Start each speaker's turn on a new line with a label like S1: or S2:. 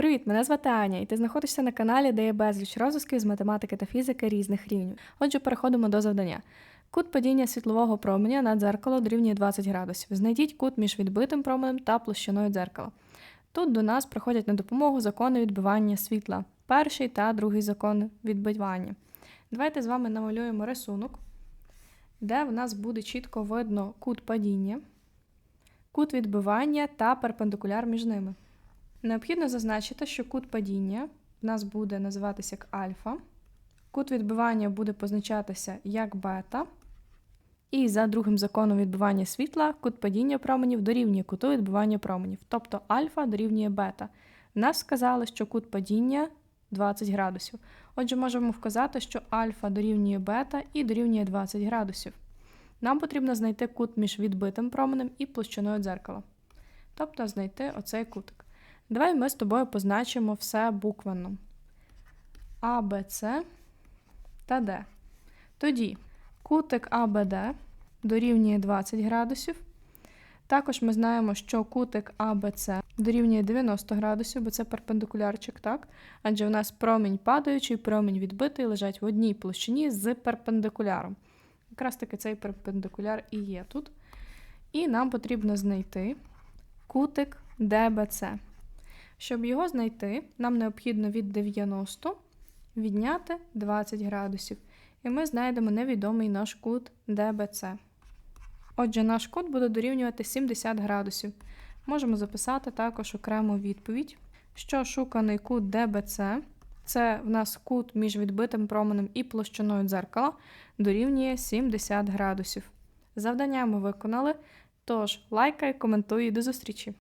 S1: Привіт, мене звати Аня, і ти знаходишся на каналі, де є безліч розв'язків з математики та фізики різних рівнів. Отже, переходимо до завдання. Кут падіння світлового променя на дзеркало дорівнює 20 градусів. Знайдіть кут між відбитим променем та площиною дзеркала. Тут до нас приходять на допомогу закони відбивання світла, перший та другий закон відбивання. Давайте з вами намалюємо рисунок, де в нас буде чітко видно кут падіння, кут відбивання та перпендикуляр між ними. Необхідно зазначити, що кут падіння в нас буде називатися як альфа, кут відбивання буде позначатися як бета, і за другим законом відбивання світла кут падіння променів дорівнює куту відбивання променів, тобто альфа дорівнює бета. Нас сказали, що кут падіння 20 градусів. Отже, можемо вказати, що альфа дорівнює бета і дорівнює 20 градусів. Нам потрібно знайти кут між відбитим променем і площиною дзеркала. Тобто знайти оцей кутик. Давай ми з тобою позначимо все буквенно. А, Б, С та Д. Тоді кутик АБД дорівнює 20 градусів. Також ми знаємо, що кутик АБЦ дорівнює 90 градусів, бо це перпендикулярчик, так? Адже у нас промінь падаючий, промінь відбитий лежать в одній площині з перпендикуляром. Якраз таки цей перпендикуляр і є тут. І нам потрібно знайти кутик ДБЦ. Щоб його знайти, нам необхідно від 90 відняти 20 градусів. І ми знайдемо невідомий наш кут ДБЦ. Отже, наш кут буде дорівнювати 70 градусів. Можемо записати також окрему відповідь, що шуканий кут ДБЦ, це в нас кут між відбитим променем і площиною дзеркала, дорівнює 70 градусів. Завдання ми виконали, тож лайкай, коментуй і до зустрічі!